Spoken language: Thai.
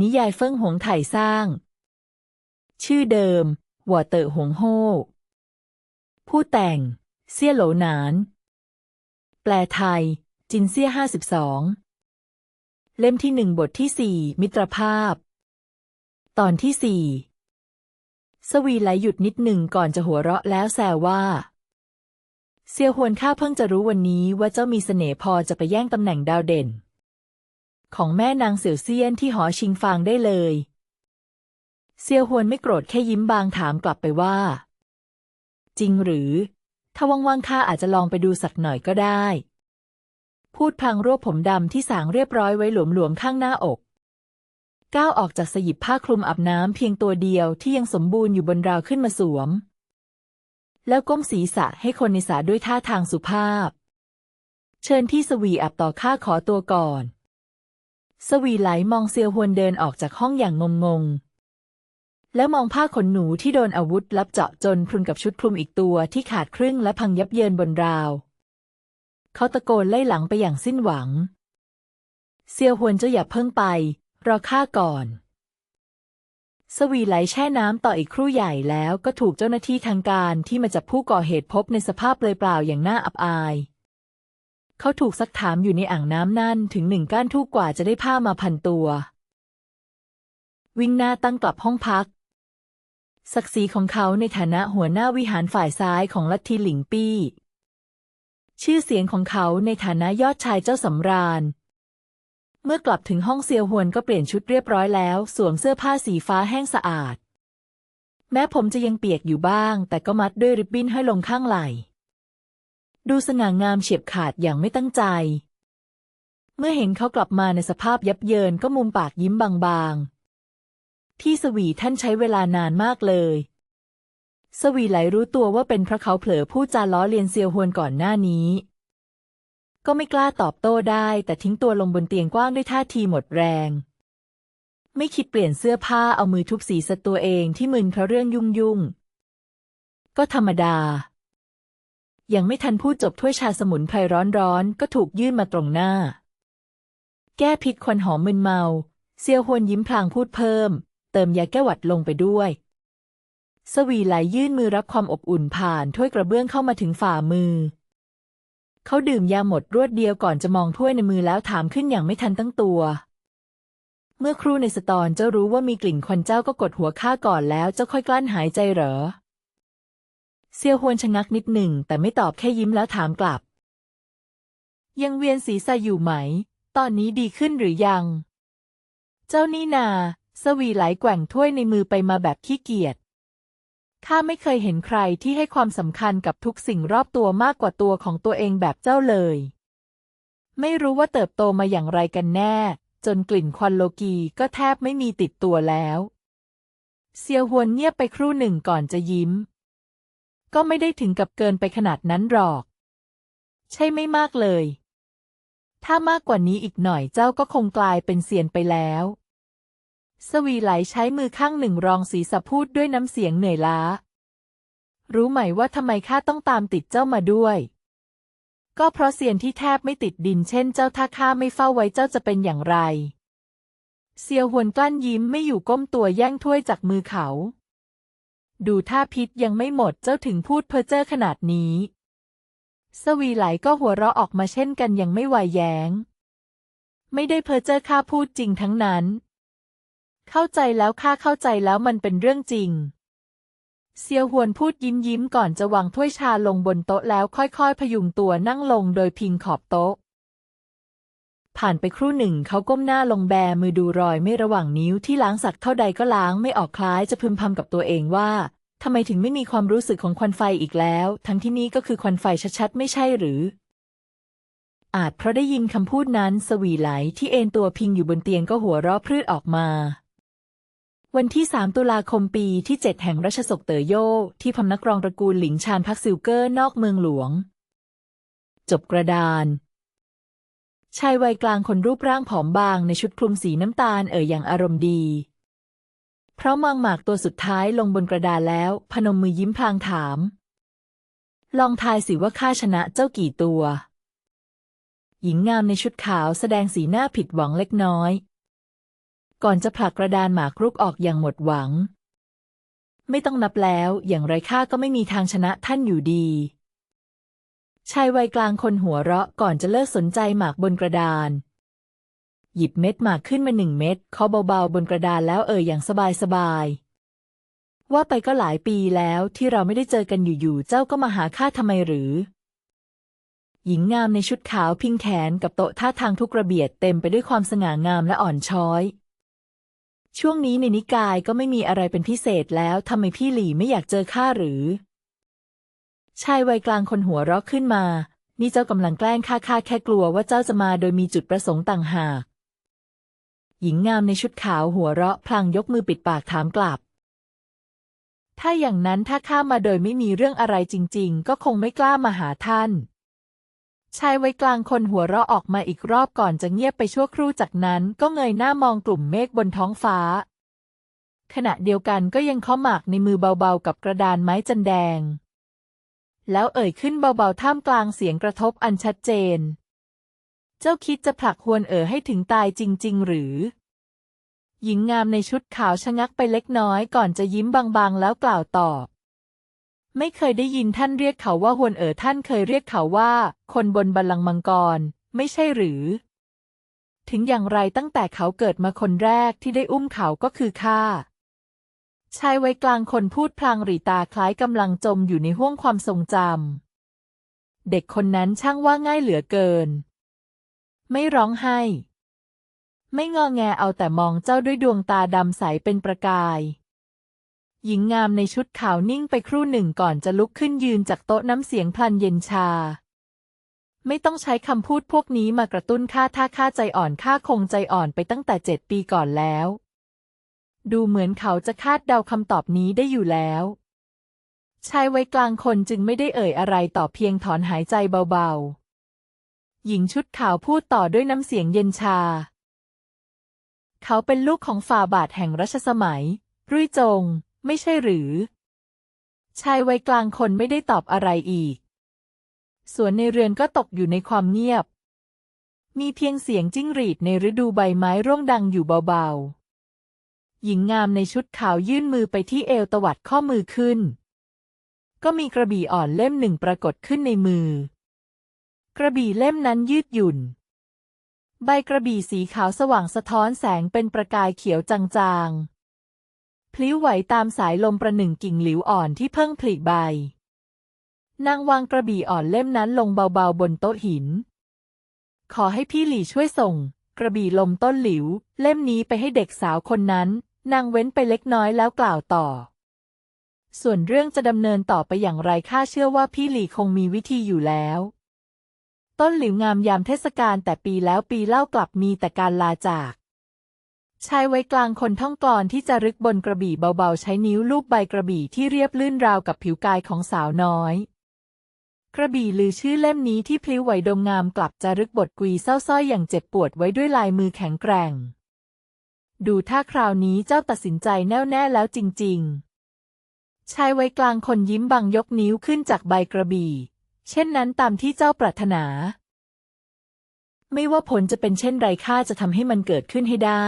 นิยายเฟิ่งหงไถ่สร้าง ชื่อเดิมหัวเต๋อหงโฮผู้แต่งเซี่ยโหลหนาน แปลไทย จินเซี่ยห้าสิบสองเล่มที่หนึ่งบทที่สี่มิตรภาพ ตอนที่สี่สวีไหลหยุดนิดหนึ่งก่อนจะหัวเราะแล้วแซวว่า เซียวฮวนข้าเพิ่งจะรู้วันนี้ว่าเจ้ามีเสน่ห์พอจะไปแย่งตำแหน่งดาวเด่น ของแม่นางเสี่ยวเซียนที่หอชิงฟางได้เลย เซียวฮวนไม่โกรธแค่ยิ้มบางถามกลับไปว่า จริงหรือ ถ้าว่างๆข้าอาจจะลองไปดูสักหน่อยก็ได้ พูดพลางรวบผมดำที่สางเรียบร้อยไว้หลวมๆข้างหน้าอก ก้าวออกจากสยิบผ้าคลุมอาบน้ำเพียงตัวเดียวที่ยังสมบูรณ์อยู่บนราวขึ้นมาสวม แล้วก้มศีรษะให้คนในสาด้วยท่าทางสุภาพ เชิญที่สวีอาบต่อข้าขอตัวก่อน สวีไหลมองเซียวฮวนเดินออกจากห้องอย่างงงๆแล้วมองผ้าขนหนูที่โดนอาวุธลับเจาะจนพรุนกับชุดคลุมอีกตัวที่ขาดครึ่งและพังยับเยินบนราว เขาตะโกนไล่หลังไปอย่างสิ้นหวัง เซียวฮวนจ้าอย่าเพิ่งไป รอข้าก่อน สวีไหลแช่น้ำต่ออีกครู่ใหญ่แล้วก็ถูกเจ้าหน้าที่ทางการที่มาจับผู้ก่อเหตุพบในสภาพเปลือยเปล่าอย่างน่าอับอาย เขาถูกซักถามอยู่ในอ่างน้ำนั่นถึงหนึ่งก้านทูกกว่าจะได้ผ้ามาพันตัว วิ่งหน้าตั้งกลับห้องพัก ศักดิ์ศรีของเขาในฐานะหัวหน้าวิหารฝ่ายซ้ายของลัทธิหลิงปี้ ชื่อเสียงของเขาในฐานะยอดชายเจ้าสำราญ เมื่อกลับถึงห้องเซียวฮวนก็เปลี่ยนชุดเรียบร้อยแล้ว สวมเสื้อผ้าสีฟ้าแห้งสะอาด แม้ผมจะยังเปียกอยู่บ้าง แต่ก็มัดด้วยริบบิ้นให้ลงข้างไหล่ ดูสง่างามเฉียบขาดอย่างไม่ตั้งใจ เมื่อเห็นเขากลับมาในสภาพยับเยินก็มุมปากยิ้มบางๆพี่สวีท่านใช้เวลานานมากเลย สวีไหลรู้ตัวว่าเป็นเพราะเขาเผลอพูดจาล้อเลียนเซียวฮวนก่อนหน้านี้ ก็ไม่กล้าตอบโต้ได้ แต่ทิ้งตัวลงบนเตียงกว้างด้วยท่าทีหมดแรง ไม่คิดเปลี่ยนเสื้อผ้าเอามือทุบศีรษะตัวเองที่มึนเพราะเรื่องยุ่งยุ่งๆก็ธรรมดา ยังไม่ทันพูดจบถ้วยชาสมุนไพรร้อนๆ ก็ถูกยื่นมาตรงหน้า แก้พิษควันหอมมึนเมา เซียวฮวนยิ้มพลางพูดเพิ่ม เติมยาแก้หวัดลงไปด้วย สวีไหลยื่นมือรับความอบอุ่นผ่านถ้วยกระเบื้องเข้ามาถึงฝ่ามือ เขาดื่มยาหมดรวดเดียวก่อนจะมองถ้วยในมือแล้วถามขึ้นอย่างไม่ทันตั้งตัว เมื่อครู่ในสตอนเจ้ารู้ว่ามีกลิ่นควันเจ้าก็กดหัวข้าก่อนแล้วเจ้าค่อยกลั้นหายใจเหรอ เซียวฮวนชะงักนิดหนึ่ง แต่ไม่ตอบแค่ยิ้มแล้วถามกลับ ยังเวียนศีรษะอยู่ไหม ตอนนี้ดีขึ้นหรือยัง เจ้านี่นา สวีไหลแกว่งถ้วยในมือไปมาแบบขี้เกียจข้าไม่เคยเห็นใครที่ให้ความสำคัญกับทุกสิ่งรอบตัวมากกว่าตัวของตัวเองแบบเจ้าเลย ไม่รู้ว่าเติบโตมาอย่างไรกันแน่ จนกลิ่นควันโลกีก็แทบไม่มีติดตัวแล้ว เซียวฮวนเงียบไปครู่หนึ่งก่อนจะยิ้ม ก็ไม่ได้ถึงกับเกินไปขนาดนั้นหรอก ใช่ไม่มากเลย ถ้ามากกว่านี้อีกหน่อยเจ้าก็คงกลายเป็นเซียนไปแล้ว สวีไหลใช้มือข้างหนึ่งรองศีรษะพูดด้วยน้ำเสียงเหนื่อยล้า รู้ไหมว่าทำไมข้าต้องตามติดเจ้ามาด้วย ก็เพราะเซียนที่แทบไม่ติดดินเช่นเจ้าถ้าข้าไม่เฝ้าไว้เจ้าจะเป็นอย่างไรเซียวหวนกลั้นยิ้มไม่อยู่ก้มตัวแย่งถ้วยจากมือเขา ดูท่าพิษยังไม่หมดเจ้าถึงพูดเพ้อเจ้อขนาดนี้ สวีไหลก็หัวเราะออกมาเช่นกันยังไม่ไหวแย้ง ไม่ได้เพ้อเจ้อข้าพูดจริงทั้งนั้น เข้าใจแล้วข้าเข้าใจแล้วมันเป็นเรื่องจริง เซียวหวนพูดยิ้มยิ้มก่อนจะวางถ้วยชาลงบนโต๊ะแล้วค่อยๆ พยุงตัวนั่งลงโดยพิงขอบโต๊ะ ผ่านไปครู่หนึ่งเขาก้มหน้าลงแบมือดูรอยไม่ระหว่างนิ้วที่ล้างสักเท่าใดก็ล้างไม่ออกคล้ายจะพึมพำกับตัวเองว่าทำไมถึงไม่มีความรู้สึกของควันไฟอีกแล้ว ทั้งที่นี่ก็คือควันไฟชัดๆ ไม่ใช่หรือ อาจเพราะได้ยินคำพูดนั้นสวีไหลที่เอนตัวพิงอยู่บนเตียงก็หัวเราะพรืดออกมา วันที่ 3 ตุลาคมปีที่ 7 แห่งรัชสกเตอโยที่พำนักรองตระกูลหลิงชานพักซิลเกอร์นอกเมืองหลวง จบกระดาน ชายวัยกลางคนรูปร่างผอมบางในชุดคลุมสีน้ำตาลเอ่ยอย่างอารมณ์ดี เพราะมางหมากตัวสุดท้ายลงบนกระดานแล้ว พนมมือยิ้มพลางถาม ลองทายสิว่าข้าชนะเจ้ากี่ตัว หญิงงามในชุดขาวแสดงสีหน้าผิดหวังเล็กน้อย ก่อนจะผลักกระดานหมากรุกออกอย่างหมดหวัง ไม่ต้องนับแล้ว อย่างไรข้าก็ไม่มีทางชนะท่านอยู่ดี ชายวัยกลางคนหัวเราะก่อนจะเลิกสนใจหมากบนกระดาน หยิบเม็ดหมากขึ้นมาหนึ่งเม็ดเคาะเบาๆบนกระดานแล้วเอ่ยอย่างสบายๆ ว่าไปก็หลายปีแล้วที่เราไม่ได้เจอกันอยู่ๆ เจ้าก็มาหาข้าทำไมหรือ หญิงงามในชุดขาวพิงแขนกับโต๊ะท่าทางทุกระเบียดเต็มไปด้วยความสง่างามและอ่อนช้อย ช่วงนี้ในนิกายก็ไม่มีอะไรเป็นพิเศษแล้วทำไมพี่หลี่ไม่อยากเจอข้าหรือ ชายวัยกลางคนหัวเราะขึ้นมา นี่เจ้ากำลังแกล้งข้าข้าแค่กลัวว่าเจ้าจะมาโดยมีจุดประสงค์ต่างหาก หญิงงามในชุดขาวหัวเราะพลางยกมือปิดปากถามกลับ ถ้าอย่างนั้นถ้าข้ามาโดยไม่มีเรื่องอะไรจริง ๆ ก็คงไม่กล้ามาหาท่าน ชายวัยกลางคนหัวเราะออกมาอีกรอบก่อนจะเงียบไปชั่วครู่จากนั้นก็เงยหน้ามองกลุ่มเมฆบนท้องฟ้า ขณะเดียวกันก็ยังเคาะหมากในมือเบาๆ กับกระดานไม้จันแดง แล้วเอ่ยขึ้นเบาๆท่ามกลางเสียงกระทบอันชัดเจน เจ้าคิดจะผลักฮวนเอ๋อให้ถึงตายจริง ๆ หรือ หญิงงามในชุดขาวชะงักไปเล็กน้อยก่อนจะยิ้มบางๆ แล้วกล่าวตอบ ไม่เคยได้ยินท่านเรียกเขาว่าฮวนเอ๋อท่านเคยเรียกเขาว่า คนบนบัลลังก์มังกร ไม่ใช่หรือ ถึงอย่างไรตั้งแต่เขาเกิดมาคนแรกที่ได้อุ้มเขาก็คือข้า ชายวัยกลางคนพูดพลางหรีตาคล้ายกำลังจมอยู่ในห้วงความทรงจำ เด็กคนนั้นช่างว่าง่ายเหลือเกิน ไม่ร้องไห้ ไม่งอแงเอาแต่มองเจ้าด้วยดวงตาดำใสเป็นประกาย หญิงงามในชุดขาวนิ่งไปครู่หนึ่งก่อนจะลุกขึ้นยืนจากโต๊ะน้ำเสียงพลันเย็นชา ไม่ต้องใช้คำพูดพวกนี้มากระตุ้นข้าถ้าข้าใจอ่อนข้าคงใจอ่อนไปตั้งแต่เจ็ดปีก่อนแล้ว ดูเหมือนเขาจะคาดเดาคำตอบนี้ได้อยู่แล้วชายวัยกลางคนจึงไม่ได้เอ่ยอะไรต่อเพียงถอนหายใจเบาๆ หญิงชุดขาวพูดต่อด้วยน้ำเสียงเย็นชา เขาเป็นลูกของฝ่าบาทแห่งรัชสมัย รุ่ยจง ไม่ใช่หรือ ชายวัยกลางคนไม่ได้ตอบอะไรอีกส่วนในเรือนก็ตกอยู่ในความเงียบ มีเพียงเสียงจิ้งหรีดในฤดูใบไม้ร่วงดังอยู่เบาๆ หญิงงามในชุดขาวยื่นมือไปที่เอวตวัดข้อมือขึ้น ก็มีกระบี่อ่อนเล่มหนึ่งปรากฏขึ้นในมือ กระบี่เล่มนั้นยืดหยุ่น ใบกระบี่สีขาวสว่างสะท้อนแสงเป็นประกายเขียวจางๆ พลิ้วไหวตามสายลมประหนึ่งกิ่งหลิวอ่อนที่เพิ่งผลิใบ นางวางกระบี่อ่อนเล่มนั้นลงเบาๆบนโต๊ะหิน ขอให้พี่หลี่ช่วยส่ง กระบี่ลมต้นหลิว เล่มนี้ไปให้เด็กสาวคนนั้น นางเว้นไปเล็กน้อยแล้วกล่าวต่อ ส่วนเรื่องจะดำเนินต่อไปอย่างไรข้าเชื่อว่าพี่หลี่คงมีวิธีอยู่แล้ว ต้นหลิวงามยามเทศกาลแต่ปีแล้วปีเล่ากลับมีแต่การลาจากชายไว้กลางคนท่องกลอนที่จะรึกบนกระบี่เบาๆ ใช้นิ้วลูบใบกระบี่ที่เรียบลื่นราวกับผิวกายของสาวน้อย กระบี่ลือชื่อเล่มนี้ที่พลิ้วไหวดมงามกลับจะรึกบทกุยเศร้าส้อยอย่างเจ็บปวดไว้ด้วยลายมือแข็งแกร่ง ดูถ้าคราวนี้เจ้าตัดสินใจแน่วแน่แล้วจริง ๆ ชายไว้กลางคนยิ้มบังยกนิ้วขึ้นจากใบกระบี่ เช่นนั้นตามที่เจ้าปรารถนา ไม่ว่าผลจะเป็นเช่นไรข้าจะทำให้มันเกิดขึ้นให้ได้